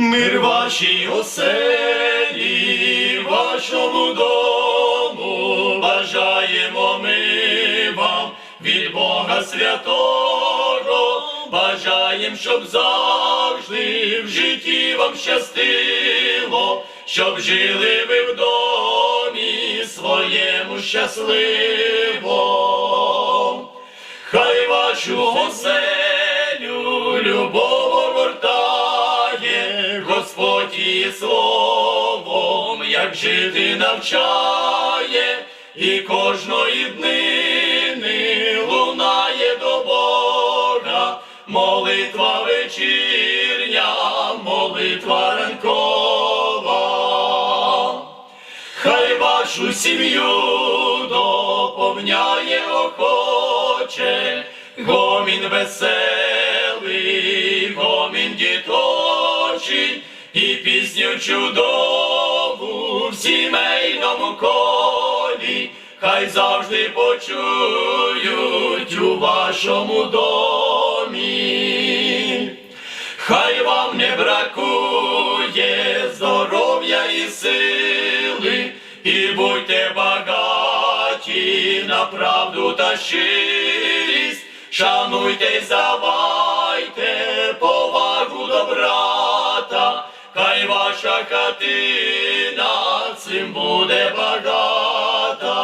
Мир вашій оселі, вашому дому, бажаємо ми вам від Бога святого, бажаєм, щоб завжди в житті вам щастило, щоб жили ви в домі своєму щасливо. Хай вашу оселю любов Господь її словом, як жити навчає, і кожної днини лунає до Бога, молитва вечірня, молитва ранкова. Хай вашу сім'ю доповняє охоче, гомін веселий, гомін діточий, і пісню чудову в сімейному колі, хай завжди почують у вашому домі. Хай вам не бракує здоров'я і сили, і будьте багаті на правду та щирість, шануйте й давайте ваша хатина цим буде багата.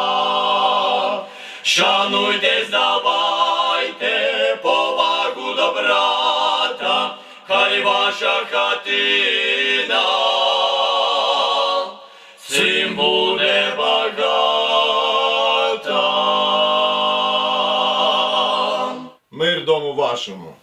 Шануйте, здавайте повагу до брата, хай ваша хатина цим буде багата. Мир дому вашому.